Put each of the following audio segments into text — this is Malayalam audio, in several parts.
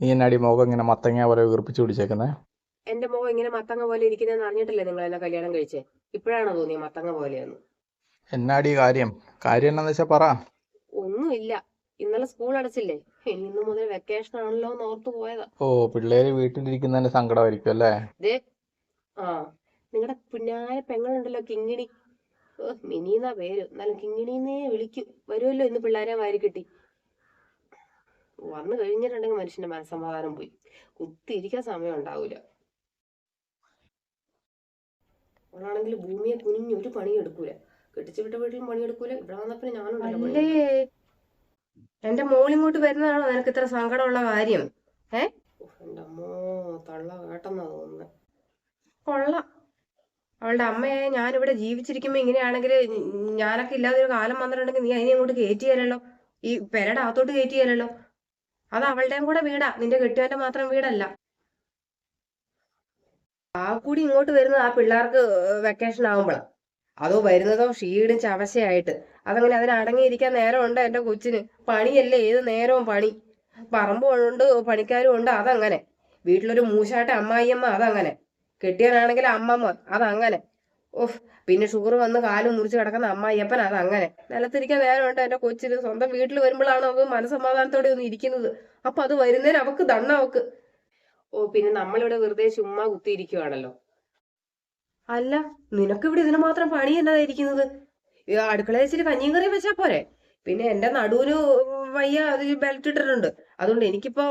നീ എന്നാടി മുഖം ഇങ്ങനെ മത്തങ്ങ പോലെ വീർപ്പിച്ചു പിടിച്ചേക്കുന്നേ? എന്റെ മുഖം ഇങ്ങനെ മത്തങ്ങ പോലെ ഇരിക്കുന്നതെന്ന് അറിഞ്ഞിട്ടില്ലേ നിങ്ങൾ എന്നെ കല്യാണം കഴിച്ചേ? ഇപ്പോഴാണോ തോന്നിയ മത്തങ്ങ പോലെയെന്ന്? എന്നാടി കാര്യം? കാര്യം എന്നാന്ന് വെച്ചാ പറ. ഒന്നുമില്ല. ഇന്നലെ സ്കൂൾ അടച്ചില്ലേ? ഇനി ഇന്ന് മുതൽ വെക്കേഷൻ ആണല്ലോ എന്ന് ഓർത്തു പോയതാ. ഓ പിള്ളേര് വീട്ടിലിരിക്കുന്നതിന്റെ സങ്കടമായിരിക്കും അല്ലേ? ദേ ആ നിങ്ങളുടെ പുന്നായ പെങ്ങളുണ്ടല്ലോ കിങ്ങിണി. ഓ, മിനിന്നാ പേര്. എന്നാലും കിങ്ങിണിന്നേ വിളിക്കും. വരുമല്ലോ ഇന്ന് പിള്ളേരെ വാരി കിട്ടി. വന്നു കഴിഞ്ഞിട്ടുണ്ടെങ്കിൽ മനുഷ്യന്റെ മനസ്സമാധാനം പോയി. കുത്തിയിരിക്കാൻ സമയം ഉണ്ടാവൂല. അവളാണെങ്കിൽ ഭൂമിയെ കുനിഞ്ഞ് ഒരു പണി എടുക്കൂല. കെട്ടിച്ചു വിട്ട വീട്ടിലും പണിയെടുക്കൂല ഇവിടെ വന്നപ്പോ ഞാനുണ്ടല്ലോ. അല്ലേ? എന്റെ മോളിങ്ങോട്ട് വരുന്നതാണോ നിനക്ക് ഇത്ര സങ്കടമുള്ള കാര്യം? ഏ? എന്റെ അമ്മോ തള്ള കേട്ടെന്നാ തോന്നുന്നത് കൊള്ളാം. അവളുടെ അമ്മയെ ഞാനിവിടെ ജീവിച്ചിരിക്കുമ്പോ ഇങ്ങനെയാണെങ്കിൽ ഞാനൊക്കെ ഇല്ലാതെ ഒരു കാലം വന്നിട്ടുണ്ടെങ്കിൽ നീ അതിനെ ഇങ്ങോട്ട് കയറ്റിയാലല്ലോ? ഈ പെരയുടെ അകത്തോട്ട് കയറ്റിയല്ലോ അത് അവളുടെയും കൂടെ വീടാ. നിന്റെ കെട്ടിയവന്റെ മാത്രം വീടല്ല. ആ കൂടി ഇങ്ങോട്ട് വരുന്നത് ആ പിള്ളേർക്ക് വെക്കേഷൻ ആകുമ്പോഴാ അതോ വരുന്നതോ ഷീടും ചവശയായിട്ട് അതങ്ങനെ അതിനടങ്ങിയിരിക്കാൻ നേരമുണ്ട് എന്റെ കൊച്ചിന്. പണിയല്ലേ ഏത് നേരവും പണി. പറമ്പും ഉണ്ട് പണിക്കാരും ഉണ്ട് അതങ്ങനെ. വീട്ടിലൊരു മൂശാട്ട അമ്മായിയമ്മ അതങ്ങനെ. കെട്ടിയാനാണെങ്കിൽ അമ്മമ്മ അതങ്ങനെ. ഓഹ് പിന്നെ ഷുഗർ വന്ന് കാലും മുറിച്ച് കിടക്കുന്ന അമ്മായിയപ്പൻ അങ്ങനെ. നിലത്തിരിക്കാൻ നേരമുണ്ട് എന്റെ കൊച്ചിന്. സ്വന്തം വീട്ടിൽ വരുമ്പോഴാണ് അവൾ മനസമാധാനത്തോടെ ഒന്ന് ഇരിക്കുന്നത്? അപ്പൊ അത് വരുന്നതിന് അവക്ക് ദണ്ണ അവക്ക്. ഓ പിന്നെ നമ്മളിവിടെ വെറുതെ ചുമ്മാ കുത്തിയിരിക്കുവാണല്ലോ. അല്ല നിനക്കിവിടെ ഇതിന് മാത്രം പണി എന്നതായിരിക്കുന്നത് അടുക്കളയിൽ ഇച്ചിരി കഞ്ഞിയും കറിയും വെച്ചാ പോരെ. പിന്നെ എന്റെ നടുവിന് വയ്യ അത് ബെൽറ്റ് ഇട്ടിട്ടുണ്ട്. അതുകൊണ്ട് എനിക്കിപ്പോ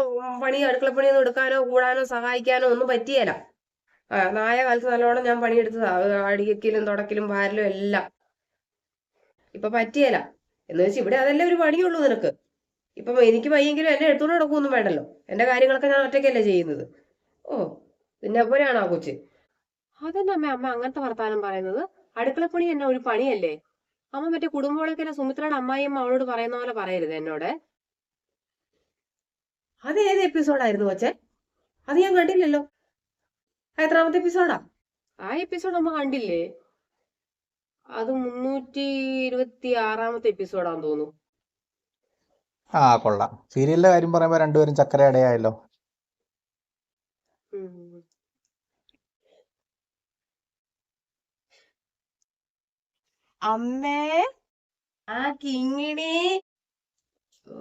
പണി അടുക്കള അടുക്കളപ്പണിയൊന്നും എടുക്കാനോ കൂടാനോ സഹായിക്കാനോ ഒന്നും പറ്റിയല്ല നായ കാലത്ത് നല്ലോണം ഞാൻ പണിയെടുത്തതാണ് അടിക്കലും തുടക്കിലും വാരലും എല്ലാം. ഇപ്പൊ പറ്റിയല്ല എന്ന് വെച്ച് ഇവിടെ അതല്ലേ ഒരു പണിയുള്ളൂ നിനക്ക്. ഇപ്പം എനിക്ക് വയ്യെങ്കിലും എന്നെ എടുത്തോണ്ട് നടക്കുമൊന്നും വേണ്ടല്ലോ. എന്റെ കാര്യങ്ങളൊക്കെ ഞാൻ ഒറ്റയ്ക്കല്ലേ ചെയ്യുന്നത്. ഓ പിന്നെ പോലെയാണോ ആ കൊച്ച്? അതെന്നെ അമ്മ അമ്മ അങ്ങനത്തെ വർത്താനം പറയുന്നത്. അടുക്കളപ്പണി എന്നെ ഒരു പണിയല്ലേ? അമ്മ മറ്റേ കുടുംബങ്ങളൊക്കെ സുമിത്രയുടെ അമ്മായിയമ്മ അവളോട് പറയുന്ന പോലെ പറയരുത് എന്നോട്. അത് ഏത് എപ്പിസോഡായിരുന്നു കൊച്ചെ? അത് ഞാൻ കണ്ടില്ലല്ലോ. എത്രാമത്തെ എപ്പിസോഡാ ആ? എപ്പിസോഡ് നമ്മ കണ്ടില്ലേ? അത് മുന്നൂറ്റി ഇരുപത്തി ആറാമത്തെ എപ്പിസോഡാന്ന് തോന്നുന്നു. ആ കൊള്ളാം. സീരിയലിന്റെ കാര്യം പറയുമ്പോ രണ്ടുപേരും ചക്കര ഇടയായല്ലോ. അമ്മേ. ആ കിങ്ങിണി. ഓ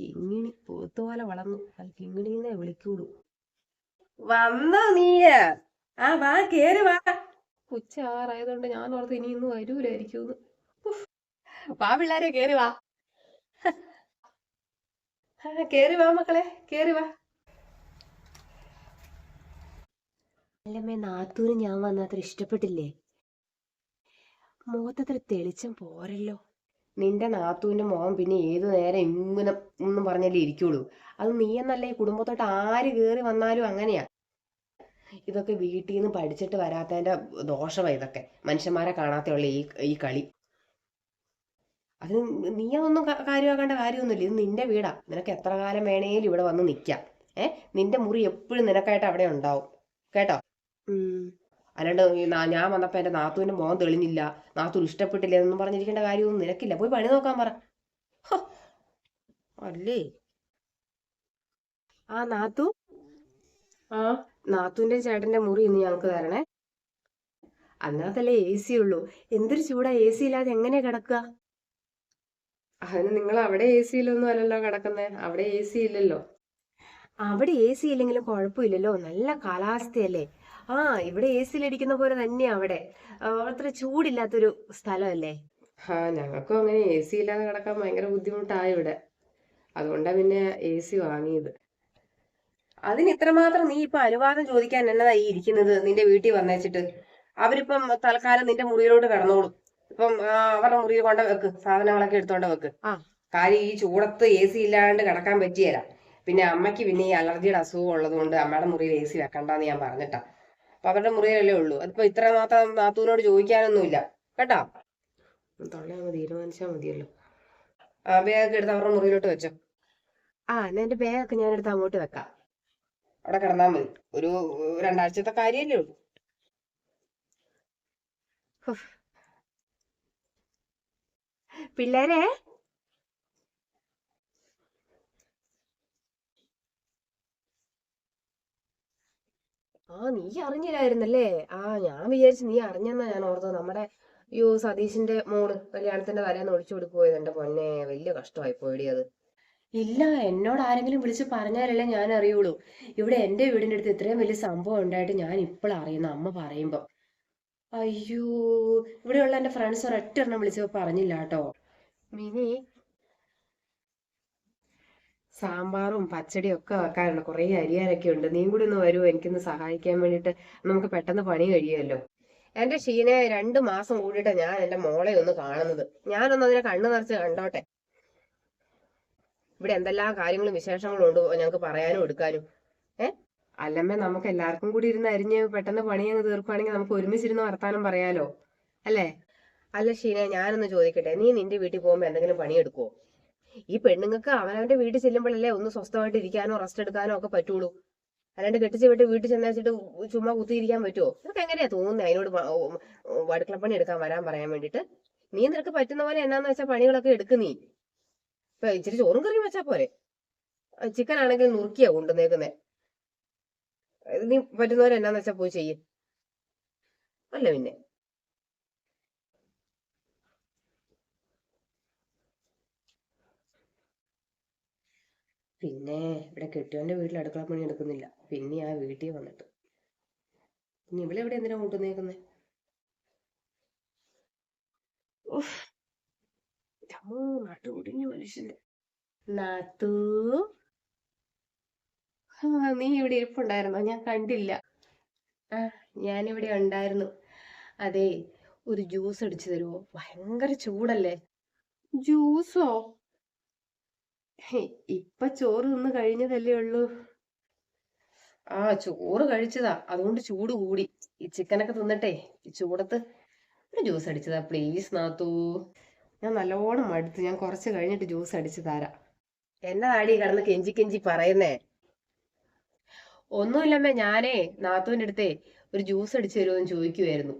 കിങ്ങിണി. പോത്തുപോലെ വളർന്നു. അത് കിങ്ങിണിന്നേ വിളിക്കൂടൂ. വന്നോ നീ ആ വാ കേറി വാ. ഉച്ച ആറായതുകൊണ്ട് ഞാൻ ഓർത്ത് ഇനി ഇന്ന് വരൂലായിരിക്കും വാ പിള്ളാരെ കേറി വാ. ആ, കേറി വാ മക്കളെ കേറി വാ. അല്ലമ്മേ നാത്തൂന് ഞാൻ വന്നത്ര ഇഷ്ടപ്പെട്ടില്ലേ? മുഖത്തത്ര തെളിച്ചം പോരല്ലോ. നിന്റെ നാത്തൂന്റെ മോൻ പിന്നെ ഏതു നേരം ഇങ്ങനെ ഒന്നും പറഞ്ഞല്ലേ ഇരിക്കുള്ളൂ. അത് നീ എന്നല്ല കുടുംബത്തോട്ട് ആര് കേറി വന്നാലും അങ്ങനെയാ? ഇതൊക്കെ വീട്ടിൽ നിന്ന് പഠിച്ചിട്ട് വരാത്തതിന്റെ ദോഷമാ ഇതൊക്കെ. മനുഷ്യന്മാരെ കാണാത്തുള്ള ഈ ഈ കളി. അത് നീ അതൊന്നും കാര്യമാക്കേണ്ട കാര്യമൊന്നുമില്ല. ഇത് നിന്റെ വീടാ. നിനക്ക് എത്ര കാലം വേണേലും ഇവിടെ വന്ന് നിൽക്കാം ഏ? നിന്റെ മുറി എപ്പോഴും നിനക്കായിട്ട് അവിടെ ഉണ്ടാവും. കേട്ടോ. അല്ലാണ്ട് ഞാൻ വന്നപ്പോൾ എന്റെ നാത്തൂവിന്റെ മുഖം തെളിഞ്ഞില്ല. നാത്തൂർ ഇഷ്ടപ്പെട്ടില്ല എന്നൊന്നും പറഞ്ഞിരിക്കേണ്ട കാര്യമൊന്നും നിനക്കില്ല. പോയി പണി നോക്കാൻ പറ. അല്ലേ? ആ നാത്തു? ആ. നാത്തുവിന്റെ ചേട്ടന്റെ മുറി ഇന്ന് ഞങ്ങൾക്ക് തരണേ. അതിനകത്തല്ലേ എ സി ഉള്ളൂ. എന്തൊരു ചൂടാ എ സി ഇല്ലാതെ എങ്ങനെ കിടക്കുക? അതിന് നിങ്ങൾ അവിടെ എ സിയിലൊന്നും അല്ലല്ലോ കിടക്കുന്നത് അവിടെ എ സി ഇല്ലല്ലോ. അവിടെ എ സി ഇല്ലെങ്കിലും കുഴപ്പമില്ലല്ലോ. നല്ല കാലാവസ്ഥയല്ലേ. ആ ഇവിടെ എ സിയിലിരിക്കുന്ന പോലെ തന്നെയാ അവിടെ. അത്ര ചൂടില്ലാത്തൊരു സ്ഥലമല്ലേ? ആ ഞങ്ങൾക്കും അങ്ങനെ എ സി ഇല്ലാതെ കിടക്കാൻ ഭയങ്കര ബുദ്ധിമുട്ടായി ഇവിടെ. അതുകൊണ്ടാ പിന്നെ എ സി വാങ്ങിയത്. അതിന് ഇത്രമാത്രം നീ ഇപ്പൊ അനുവാദം ചോദിക്കാൻ എന്നതായി ഈ ഇരിക്കുന്നത് നിന്റെ വീട്ടിൽ വന്നേച്ചിട്ട്? അവരിപ്പം തൽക്കാലം നിന്റെ മുറിയിലോട്ട് കടന്നോളും. ഇപ്പം അവരുടെ മുറിയിൽ കൊണ്ട് വെക്ക് സാധനങ്ങളൊക്കെ എടുത്തോണ്ട് വെക്ക്. കാര്യം ഈ ചൂടത്ത് എ സി ഇല്ലാണ്ട് കിടക്കാൻ പറ്റിയല്ല പിന്നെ അമ്മയ്ക്ക് പിന്നെ ഈ അലർജിയുടെ അസുഖം ഉള്ളത് കൊണ്ട് അമ്മയുടെ മുറിയിൽ എ സി വെക്കണ്ടെന്ന് ഞാൻ പറഞ്ഞിട്ടാ. അപ്പൊ അവരുടെ മുറിയിലല്ലേ ഉള്ളൂ. അതിപ്പോ ഇത്ര മാത്രം നാത്തൂനോട് ചോദിക്കാനൊന്നുമില്ല. കേട്ടോ? തൊള്ളയൊന്ന് തീരുമാനിച്ചാൽ മതിയല്ലോ. ആ ബാഗൊക്കെ എടുത്ത് അവരുടെ മുറിയിലോട്ട് വെച്ചോ. ആ എന്നാ എന്റെ ബാഗൊക്കെ ഞാൻ എടുത്ത് അങ്ങോട്ട് വെക്കാം. അവിടെ കിടന്നാ മതി. ഒരു രണ്ടാഴ്ചത്തെ കാര്യല്ലേ ഉള്ളൂ. പിള്ളേരെ? ആ നീ അറിഞ്ഞില്ലായിരുന്നല്ലേ? ആ ഞാൻ വിചാരിച്ചു നീ അറിഞ്ഞെന്നാ ഞാൻ ഓർത്തത്. നമ്മുടെ അയ്യോ സതീഷിന്റെ മോൾ കല്യാണത്തിന്റെ തലേന്ന് ഒളിച്ചു കൊടുക്കുപോയത് എന്റെ പൊന്നെ. വലിയ കഷ്ടമായി പോയിടി അത്. ഇല്ല എന്നോട് ആരെങ്കിലും വിളിച്ച് പറഞ്ഞാലല്ലേ ഞാൻ അറിയുള്ളൂ. ഇവിടെ എന്റെ വീടിന്റെ അടുത്ത് ഇത്രയും വലിയ സംഭവം ഉണ്ടായിട്ട് ഞാൻ ഇപ്പോൾ അറിയുന്ന അമ്മ പറയുമ്പോ. അയ്യോ ഇവിടെയുള്ള എന്റെ ഫ്രണ്ട്സ് ഒരൊറ്റ എണ്ണം വിളിച്ചപ്പോ പറഞ്ഞില്ല കേട്ടോ മിനി സാമ്പാറും പച്ചടിയും ഒക്കെ വെക്കാറുണ്ട് കുറേ അരിയാനൊക്കെ ഉണ്ട്. നീയും കൂടി ഒന്ന് വരുമോ എനിക്കൊന്ന് സഹായിക്കാൻ വേണ്ടിയിട്ട് നമുക്ക് പെട്ടെന്ന് പണി കഴിയുമല്ലോ. എന്റെ ഷീനെ രണ്ട് മാസം കൂടിയിട്ട് ഞാൻ എന്റെ മോളെ ഒന്ന് കാണുന്നത്. ഞാനൊന്ന് അതിനെ കണ്ണു നിറച്ച് കണ്ടോട്ടെ. ഇവിടെ എന്തെല്ലാം കാര്യങ്ങളും വിശേഷങ്ങളും ഉണ്ട് ഞങ്ങൾക്ക് പറയാനും എടുക്കാനും. ഏ? അല്ലമ്മേ നമുക്ക് എല്ലാവർക്കും കൂടി ഇരുന്ന് അരിഞ്ഞ് പെട്ടെന്ന് പണി അങ്ങ് തീർക്കുവാണെങ്കിൽ നമുക്ക് ഒരുമിച്ചിരുന്ന് വർത്താനം പറയാലോ. അല്ലേ? അല്ല ഷീന ഞാനൊന്ന് ചോദിക്കട്ടെ. നീ നിന്റെ വീട്ടിൽ പോകുമ്പോ എന്തെങ്കിലും പണിയെടുക്കുവോ? ഈ പെണ്ണുങ്ങൾക്ക് അവനവന്റെ വീട്ടിൽ ചെല്ലുമ്പോഴല്ലേ ഒന്ന് സ്വസ്ഥമായിട്ട് ഇരിക്കാനോ റെസ്റ്റ് എടുക്കാനോ ഒക്കെ പറ്റുള്ളൂ. അല്ലാണ്ട് കെട്ടിച്ച് വിട്ട് വീട്ടിൽ ചെന്നേച്ചിട്ട് ചുമ്മാ കുത്തിയിരിക്കാൻ പറ്റുമോ നിനക്ക് എങ്ങനെയാ തോന്നുന്നത് അതിനോട് വടുക്കള ഓ, എടുക്കാൻ വരാൻ പറയാൻ വേണ്ടിട്ട് നീ നിനക്ക് പറ്റുന്ന പോലെ എന്നാന്ന് വെച്ചാൽ പണികളൊക്കെ എടുക്ക് നീ. ഇപ്പൊ ഇച്ചിരി ചോറും കറിയും വെച്ചാ പോരെ. ചിക്കൻ ആണെങ്കിൽ നുറുക്കിയാ കൊണ്ടുവന്നേക്കുന്നേ. നീ പറ്റുന്ന പോലെ എന്നാന്ന് വെച്ചാ പോയി ചെയ്യ. അല്ല പിന്നെ. പിന്നെ ഇവിടെ കെട്ടിയവന്റെ വീട്ടിൽ അടുക്കള പണി എടുക്കുന്നില്ല. പിന്നെ ആ വീട്ടിൽ വന്നിട്ട്. ഇനി ഇവിടെ എവിടെ എന്തിനാ കൂട്ടുന്നേക്കുന്നേ നട്ടുപിടിഞ്ഞു മനുഷ്യന്റെ നാത്തൂ ആ, നീ ഇവിടെ ഇരിപ്പുണ്ടായിരുന്നോ? ഞാൻ കണ്ടില്ല. ആ ഞാനിവിടെ ഉണ്ടായിരുന്നു. അതെ ഒരു ജ്യൂസ് അടിച്ചു തരുമോ ഭയങ്കര ചൂടല്ലേ? ജ്യൂസോ? ഇപ്പൊ ചോറ് തിന്ന് കഴിഞ്ഞതല്ലേ ഉള്ളൂ? ആ ചോറ് കഴിച്ചതാ. അതുകൊണ്ട് ചൂട് കൂടി. ഈ ചിക്കനൊക്കെ തിന്നട്ടെ ഈ ചൂടത്ത് ഒരു ജ്യൂസ് അടിച്ചതാ പ്ലീസ് നാത്തു. ഞാൻ നല്ലോണം മടുത്തു. ഞാൻ കുറച്ച് കഴിഞ്ഞിട്ട് ജ്യൂസ് അടിച്ചു തരാം. എന്നതാടി കിടന്ന് കെഞ്ചി കെഞ്ചി പറയുന്നേ? ഒന്നുമില്ലമ്മേ ഞാനേ നാത്തുവിന്റെ അടുത്തേ ഒരു ജ്യൂസ് അടിച്ചു തരുമോ എന്ന് ചോദിക്കുമായിരുന്നു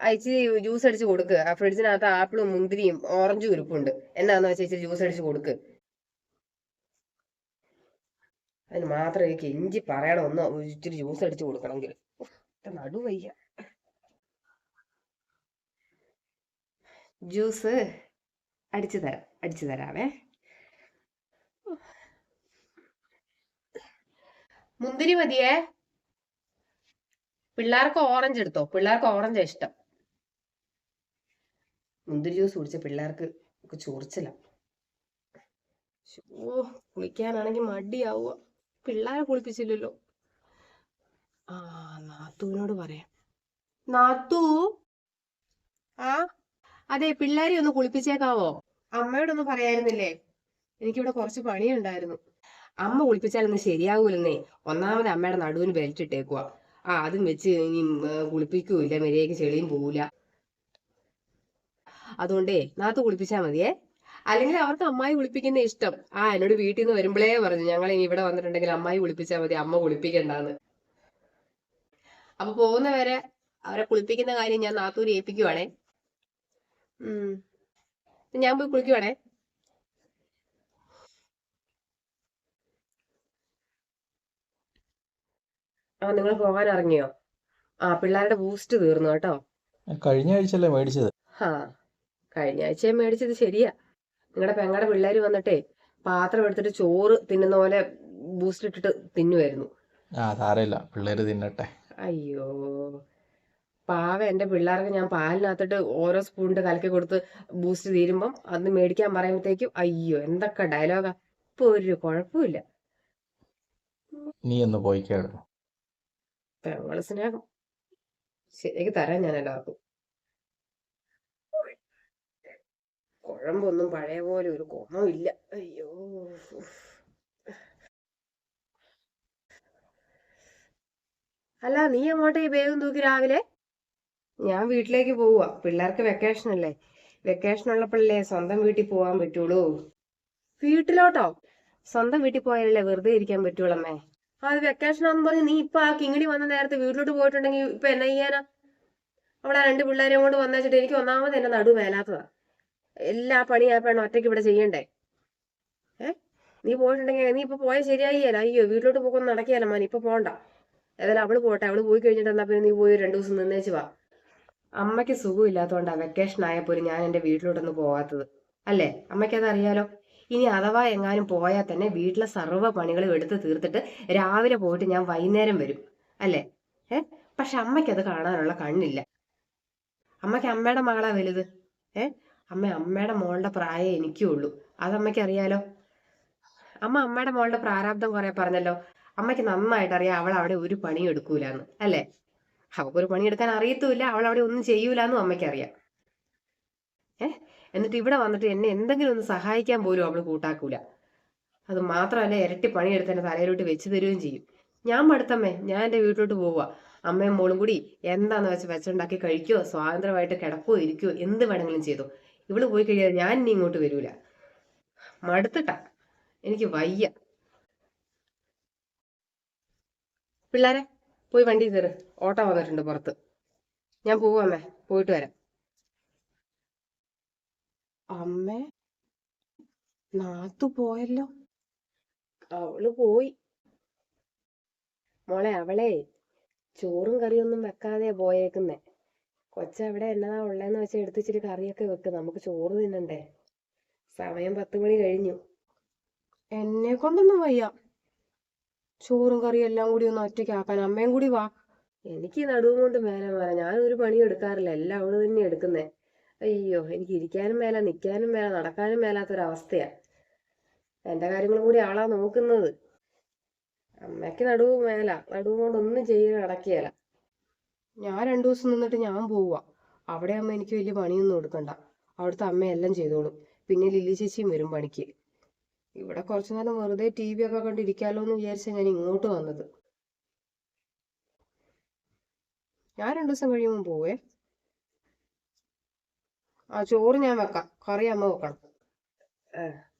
അയച്ചി ജ്യൂസ് അടിച്ച് ആ ഫ്രിഡ്ജിനകത്ത് ആപ്പിളും മുന്തിരിയും ഓറഞ്ചും ഇരിപ്പുണ്ട്. എന്നാന്ന് വെച്ചാൽ ഇച്ചിരി ജ്യൂസ് അടിച്ച് കൊടുക്ക്. അതിന് മാത്രം എനിക്ക് എഞ്ചി പറയണം ഒന്ന് ഇച്ചിരി ജ്യൂസ് അടിച്ചു കൊടുക്കണമെങ്കിൽ. ഉഫ്, എന്റെ നടു വയ്യ ജ്യൂസ് അടിച്ചു തരാം അടിച്ചു തരാവേ. മുന്തിരി മതിയേ? പിള്ളേർക്ക് ഓറഞ്ച് എടുത്തോ? പിള്ളേർക്ക് ഓറഞ്ച് ഇഷ്ടം. മുന്തിരി ജ്യൂസ് കുടിച്ച പിള്ളേർക്ക് ചൊറിച്ചില്ല ഓ കുളിക്കാനാണെങ്കിൽ മടിയാവുക. പിള്ളേരെ കുളിപ്പിച്ചില്ലല്ലോ. ആ നാത്തുവിനോട് പറയാം. നാത്തു? ആ? അതെ പിള്ളേരെ ഒന്ന് കുളിപ്പിച്ചേക്കാവോ? അമ്മയോടൊന്ന് പറയായിരുന്നില്ലേ? എനിക്കിവിടെ കുറച്ച് പണിയുണ്ടായിരുന്നു. അമ്മ കുളിപ്പിച്ചാലൊന്നും ശരിയാകൂലെന്നേ ഒന്നാമത് അമ്മയുടെ നടുവിന് ബെൽറ്റ് ഇട്ടേക്കുക ആ അതും വെച്ച് ഇനി കുളിപ്പിക്കൂല മര്യാദയ്ക്ക് ചെളിയും പോവില്ല അതുകൊണ്ടേ നാത്ത് കുളിപ്പിച്ചാ മതിയേ. അല്ലെങ്കിൽ അവർക്ക് അമ്മായി കുളിപ്പിക്കുന്ന ഇഷ്ടം. ആ എന്നോട് വീട്ടിൽ നിന്ന് വരുമ്പോഴേ പറഞ്ഞു ഞങ്ങൾ ഇനി ഇവിടെ വന്നിട്ടുണ്ടെങ്കിൽ അമ്മായി കുളിപ്പിച്ചാൽ മതി അമ്മ കുളിപ്പിക്കണ്ടെന്ന് അപ്പൊ പോകുന്നവരെ അവരെ കുളിപ്പിക്കുന്ന കാര്യം ഞാൻ നാത്തൂര് ഏൽപ്പിക്കുവാണേ. ഉം. ഞാൻ പോയി കുളിക്കുവാണേ. ആ നിങ്ങൾ പോകാൻ ഇറങ്ങിയോ? ആ പിള്ളേരുടെ ബൂസ്റ്റ് തീർന്നു കേട്ടോ. കഴിഞ്ഞ ആഴ്ചയല്ലേ മേടിച്ചത്? ആ കഴിഞ്ഞ ആഴ്ച മേടിച്ചത് ശരിയാ. നിങ്ങളുടെ പെങ്ങടെ പിള്ളേർ വന്നിട്ടേ പാത്രം എടുത്തിട്ട് ചോറ് തിന്നുന്ന പോലെ ബൂസ്റ്റ് ഇട്ടിട്ട് തിന്നുമായിരുന്നു ആ സാരമില്ല പിള്ളേര് തിന്നട്ടെ. അയ്യോ. പാവ എന്റെ പിള്ളേർക്ക് ഞാൻ പാലിനകത്തിട്ട് ഓരോ സ്പൂണിട്ട് കലക്കി കൊടുത്ത് ബൂസ്റ്റ് തീരുമ്പം അന്ന് മേടിക്കാൻ പറയുമ്പോഴത്തേക്കും അയ്യോ എന്തൊക്കെ ഡയലോഗാ ഇപ്പൊ ഒരു കുഴപ്പമില്ല നീ ഒന്ന് പോയിക്കേടു പെങ്ങളെ സ്നേഹം. ശരിക്ക് തരാം ഞാൻ എല്ലാവർക്കും. കുഴമ്പൊന്നും പഴയ പോലെ ഒരു ഗുണമില്ല അയ്യോ അല്ല നീ അങ്ങോട്ടേ ഈ വേഗം തൂക്കി രാവിലെ? ഞാൻ വീട്ടിലേക്ക് പോവുക പിള്ളേർക്ക് വെക്കേഷൻ അല്ലേ? വെക്കേഷൻ ഉള്ളപ്പോഴല്ലേ സ്വന്തം വീട്ടിൽ പോവാൻ പറ്റുള്ളൂ? വീട്ടിലോട്ടോ? സ്വന്തം വീട്ടിൽ പോയാലല്ലേ വെറുതെ ഇരിക്കാൻ പറ്റുള്ളൂ അമ്മേ അത് വെക്കേഷൻ ആണെന്ന് പറഞ്ഞ് നീ ഇപ്പൊ ആ കിങ്ങിണി വന്ന നേരത്തെ വീട്ടിലോട്ട് പോയിട്ടുണ്ടെങ്കിൽ ഇപ്പൊ എന്നാ ചെയ്യാനാ? അവിടെ രണ്ട് പിള്ളേരെയും കൊണ്ട് വന്നേച്ചിട്ട് എനിക്ക് ഒന്നാമത് എന്റെ നടു എല്ലാ പണി ആ ഒറ്റയ്ക്ക് ഇവിടെ ചെയ്യണ്ടേ? ഏ? നീ പോയിട്ടുണ്ടെങ്കിൽ നീ ഇപ്പൊ പോയാൽ ശരിയായില്ല? അയ്യോ വീട്ടിലോട്ട് പോക്കൊന്നും നടക്കിയാലോ മാൻ ഇപ്പൊ പോണ്ട. ഏതായാലും അവൾ പോട്ടെ അവൾ പോയി കഴിഞ്ഞിട്ട് എന്നാ പിന്നെ നീ പോയി രണ്ടു ദിവസം നിന്നേച്ച് വാ. അമ്മയ്ക്ക് സുഖമില്ലാത്തതുകൊണ്ടാ വെക്കേഷൻ ആയപ്പോലും ഞാൻ എന്റെ വീട്ടിലോട്ടൊന്നും പോകാത്തത് അല്ലേ? അമ്മയ്ക്കത് അറിയാലോ ഇനി അഥവാ എങ്ങാനും പോയാൽ തന്നെ വീട്ടിലെ സർവ പണികളും എടുത്ത് തീർത്തിട്ട് രാവിലെ പോയിട്ട് ഞാൻ വൈകുന്നേരം വരും. അല്ലേ? ഏ? പക്ഷെ അമ്മയ്ക്കത് കാണാനുള്ള കണ്ണില്ല. അമ്മയ്ക്ക് അമ്മയുടെ മകളാ വലുത്. ഏ? അമ്മ അമ്മയുടെ മോളുടെ പ്രായം എനിക്കേ ഉള്ളൂ അതമ്മയ്ക്ക് അറിയാലോ അമ്മ അമ്മയുടെ മോളുടെ പ്രാരാബ്ദം കുറെ പറഞ്ഞല്ലോ. അമ്മയ്ക്ക് നന്നായിട്ട് അറിയാം അവൾ അവിടെ ഒരു പണി എടുക്കൂലെന്ന് അല്ലേ? പണി എടുക്കാൻ അറിയത്തുമില്ല അവൾ അവിടെ ഒന്നും ചെയ്യൂലെന്നും അമ്മയ്ക്ക് അറിയാം ഏഹ് എന്നിട്ട് ഇവിടെ വന്നിട്ട് എന്നെ എന്തെങ്കിലും ഒന്ന് സഹായിക്കാൻ പോലും അവൾ കൂട്ടാക്കൂല. അത് മാത്രമല്ല ഇരട്ടി പണിയെടുത്ത് എന്നെ തലയിലോട്ട് വെച്ച് തരുകയും ചെയ്യും. ഞാൻ മടുത്തമ്മേ ഞാൻ എന്റെ വീട്ടിലോട്ട് പോവുക അമ്മയും മോളും കൂടി എന്താന്ന് വെച്ച് വെച്ചുണ്ടാക്കി കഴിക്കോ? സ്വാതന്ത്ര്യമായിട്ട് കിടക്കുകയോ ഇരിക്കുകയോ എന്ത് വേണമെങ്കിലും ചെയ്തോ. ഇവൾ പോയി കഴിയാതെ ഞാൻ ഇനി ഇങ്ങോട്ട് വരൂല. മടുത്തിട്ടാ. എനിക്ക് വയ്യ. പിള്ളേരെ പോയി വണ്ടി കയറ്. ഓട്ടോ വന്നിട്ടുണ്ട് പുറത്ത്. ഞാൻ പോവാമേ പോയിട്ട് വരാം. അമ്മേ നാത്തു പോയല്ലോ. അവൾ പോയി. മോളെ അവളെ ചോറും കറിയൊന്നും വെക്കാതെ പോയേക്കുന്നേ. കൊച്ചവിടെ എന്നതാ ഉള്ളേന്ന് വെച്ചാൽ എടുത്തിച്ചിരി കറിയൊക്കെ വെക്ക്. നമുക്ക് ചോറ് തിന്നണ്ടേ? സമയം പത്ത് മണി കഴിഞ്ഞു. എന്നെ കൊണ്ടൊന്നും വയ്യ. ചോറും കറിയും എല്ലാം കൂടി ഒന്ന് ഒറ്റയ്ക്ക് ആക്കാൻ അമ്മയും കൂടി വാ. എനിക്ക് നടുവും കൊണ്ട് മേലെ മേല ഞാൻ ഒരു പണി എടുക്കാറില്ല. എല്ലാം അവൾ തന്നെ എടുക്കുന്നേ. അയ്യോ എനിക്ക് ഇരിക്കാനും മേല നിൽക്കാനും മേല നടക്കാനും മേലാത്തൊരവസ്ഥയാ എന്റെ കാര്യങ്ങളും കൂടി ആളാ നോക്കുന്നത്. അമ്മയ്ക്ക് നടുവ് മേല. നടുവും കൊണ്ട് ഒന്നും ചെയ്യാൻ നടക്കുകയില്ല ഞാൻ രണ്ടു ദിവസം നിന്നിട്ട് ഞാൻ പോവുക അവിടെ അമ്മ എനിക്ക് വലിയ പണിയൊന്നും കൊടുക്കണ്ട അവിടുത്തെ അമ്മ എല്ലാം ചെയ്തോളും. പിന്നെ ലില്ലി ചേച്ചിയും വരും പണിക്ക്. ഇവിടെ കുറച്ചു നേരം വെറുതെ ടി വി ഒക്കെ കണ്ടിരിക്കാലോ എന്ന് വിചാരിച്ചാ ഞാൻ ഇങ്ങോട്ട് വന്നത്. ഞാൻ രണ്ടു ദിവസം കഴിയുമ്പോൾ പോവേ. ആ ചോറ് ഞാൻ വെക്കാം. കറി അമ്മ വെക്കണം. ഏ.